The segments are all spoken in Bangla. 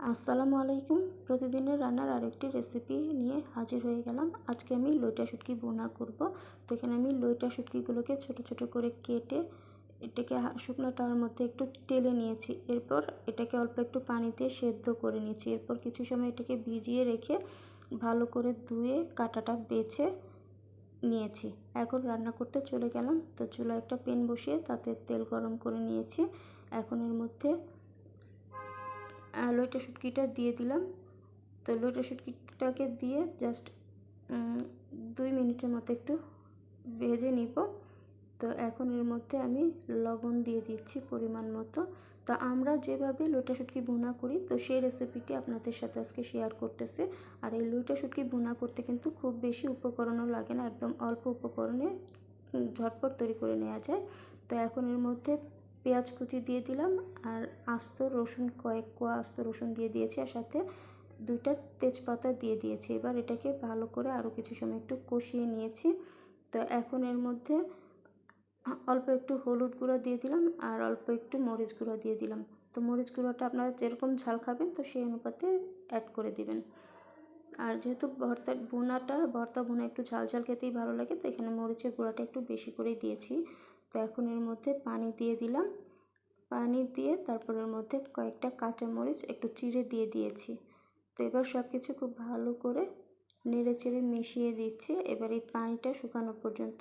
আসসালামু আলাইকুম। প্রতিদিনের রান্নার আরেকটি রেসিপি নিয়ে হাজির হয়ে গেলাম। আজকে আমি লইটা শুটকি বোনা করব। তো এখানে আমি লইটা শুটকিগুলোকে ছোট ছোট করে কেটে এটাকে শুকনো মধ্যে একটু টেলে নিয়েছি। এরপর এটাকে অল্প একটু পানিতে সেদ্ধ করে নিয়েছি। এরপর কিছু সময় এটাকে ভিজিয়ে রেখে ভালো করে ধুয়ে কাঁটাটা বেছে নিয়েছি। এখন রান্না করতে চলে গেলাম। তো চুলা একটা পেন বসিয়ে তাতে তেল গরম করে নিয়েছি। এখন এর মধ্যে লইটা শুটকিটা দিয়ে দিলাম। তো লইটা শুটকিটাকে দিয়ে জাস্ট দুই মিনিটের মতো একটু ভেজে নিব। তো এখন এর মধ্যে আমি লবণ দিয়ে দিচ্ছি পরিমাণ মতো। তো আমরা যেভাবে লইটা শুটকি ভুনা করি, তো সেই রেসিপিটি আপনাদের সাথে আজকে শেয়ার করতেছি। আর এই লইটা শুটকি ভুনা করতে কিন্তু খুব বেশি উপকরণও লাগে না, একদম অল্প উপকরণে ঝটপট তৈরি করে নেওয়া যায়। তো এখন এর মধ্যে পেঁয়াজ কুচি দিয়ে দিলাম আর আস্ত রসুন, কয়েক কোয়া আস্ত রসুন দিয়ে দিয়েছি আর সাথে দুইটা তেজপাতা দিয়ে দিয়েছি। এবার এটাকে ভালো করে আরও কিছু সময় একটু কষিয়ে নিয়েছি। তো এখন এর মধ্যে অল্প একটু হলুদ গুঁড়ো দিয়ে দিলাম আর অল্প একটু মরিচ গুঁড়ো দিয়ে দিলাম। তো মরিচ গুঁড়োটা আপনারা যেরকম ঝাল খাবেন, তো সেই অনুপাতে অ্যাড করে দিবেন। আর যেহেতু ভর্তার বোনাটা ভর্তা বোনা একটু ঝাল ঝাল খেতেই ভালো লাগে, তো এখানে মরিচের গুঁড়াটা একটু বেশি করেই দিয়েছি। তো এখন এর মধ্যে পানি দিয়ে দিলাম। পানি দিয়ে তারপর এর মধ্যে কয়েকটা কাঁচা মরিচ একটু চিড়ে দিয়ে দিয়েছি। তো এবার সব কিছু খুব ভালো করে নেড়ে চেড়ে মিশিয়ে দিচ্ছি। এবার এই পানিটা শুকানো পর্যন্ত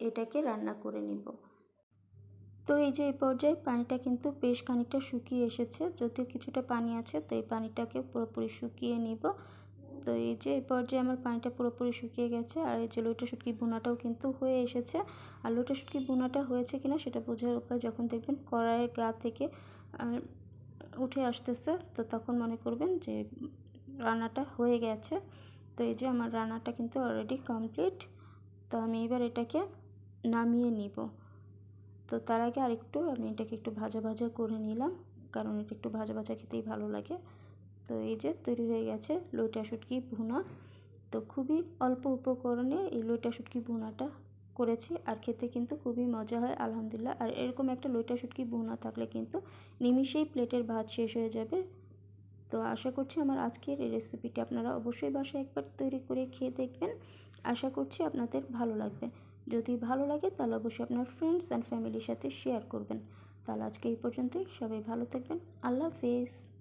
এটাকে রান্না করে নিব। তো এই যে এই পর্যায়ে পানিটা কিন্তু বেশ খানিকটা শুকিয়ে এসেছে। যদিও কিছুটা পানি আছে, তো এই পানিটাকে পুরোপুরি শুকিয়ে নিব। তো এই যে এই পর্যায়ে আমার পানিটা পুরোপুরি শুকিয়ে গেছে আর এই যে লইটা শুটকি বোনাটাও কিন্তু হয়ে এসেছে। আর লইটা শুটকি বোনাটা হয়েছে কিনা সেটা বোঝার উপায় যখন দেখবেন কড়াইয়ের গা থেকে উঠে আসতেছে, তো তখন মনে করবেন যে রান্নাটা হয়ে গেছে। তো এই যে আমার রান্নাটা কিন্তু অলরেডি কমপ্লিট তো আমি এবার এটাকে নামিয়ে নিব। তো তার আগে আরেকটু আমি এটাকে একটু ভাজা ভাজা করে নিলাম, কারণ এটা একটু ভাজা ভাজা খেতেই ভালো লাগে। তো এই যে তৈরি হয়ে গেছে লইটা শুটকি ভুনা। তো খুবই অল্প উপকরণে এই লইটা শুটকি ভুনাটা করেছি। আর খেতে কিন্তু খুবই মজা হয়, আলহামদুলিল্লাহ। আর এরকম একটা লইটা শুটকি ভুনা থাকলে কিন্তু নিমিষেই প্লেটের ভাত শেষ হয়ে যাবে। তো আশা করছি আমার আজকের এই রেসিপিটি আপনারা অবশ্যই বাসায় একবার তৈরি করে খেয়ে দেখবেন। আশা করছি আপনাদের ভালো লাগবে। যদি ভালো লাগে তাহলে অবশ্যই আপনার ফ্রেন্ডস অ্যান্ড ফ্যামিলির সাথে শেয়ার করবেন। তাহলে আজকে এই পর্যন্তই। সবাই ভালো থাকবেন। আল্লাহ হাফেজ।